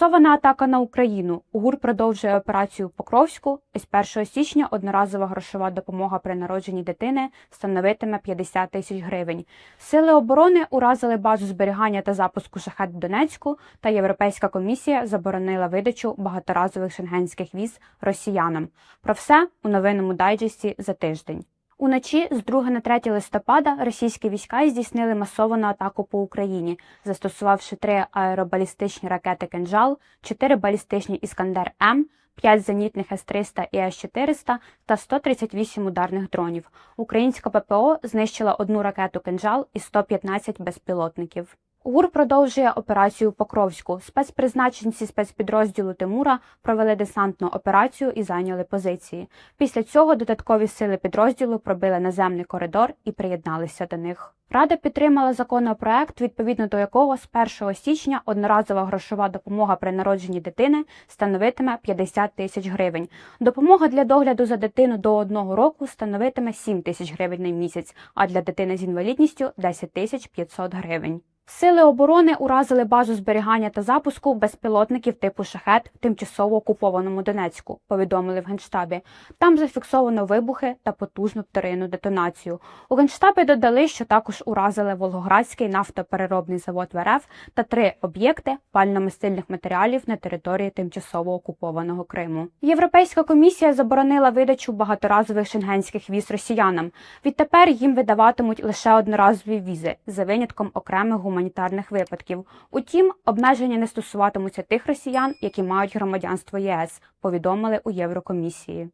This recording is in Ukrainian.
Масована атака на Україну. УГУР продовжує операцію Покровську. З 1 січня одноразова грошова допомога при народженні дитини становитиме 50 тисяч гривень. Сили оборони уразили базу зберігання та запуску шахет в Донецьку, та Європейська комісія заборонила видачу багаторазових шенгенських віз росіянам. Про все у новинному дайджесті за тиждень. Уночі з 2 на 3 листопада російські війська здійснили масовану атаку по Україні, застосувавши три аеробалістичні ракети «Кинжал», чотири балістичні «Іскандер М», 5 зенітних С-300 і С-400 та 138 ударних дронів. Українська ППО знищила одну ракету «Кинжал» і 115 безпілотників. УГУР продовжує операцію Покровську. Спецпризначенці спецпідрозділу Тимура провели десантну операцію і зайняли позиції. Після цього додаткові сили підрозділу пробили наземний коридор і приєдналися до них. Рада підтримала законопроект, відповідно до якого з 1 січня одноразова грошова допомога при народженні дитини становитиме 50 тисяч гривень. Допомога для догляду за дитину до одного року становитиме 7 тисяч гривень на місяць, а для дитини з інвалідністю 10 тисяч 500 гривень. Сили оборони уразили базу зберігання та запуску безпілотників типу шахет в тимчасово окупованому Донецьку, повідомили в Генштабі. Там зафіксовано вибухи та потужну вторинну детонацію. У Генштабі додали, що також уразили Волгоградський нафтопереробний завод в РФ та три об'єкти пально-мастильних матеріалів на території тимчасово окупованого Криму. Європейська комісія заборонила видачу багаторазових шенгенських віз росіянам. Відтепер їм видаватимуть лише одноразові візи за винятком окремих гуманітарних випадків. Утім, обмеження не стосуватимуться тих росіян, які мають громадянство ЄС, повідомили у Єврокомісії.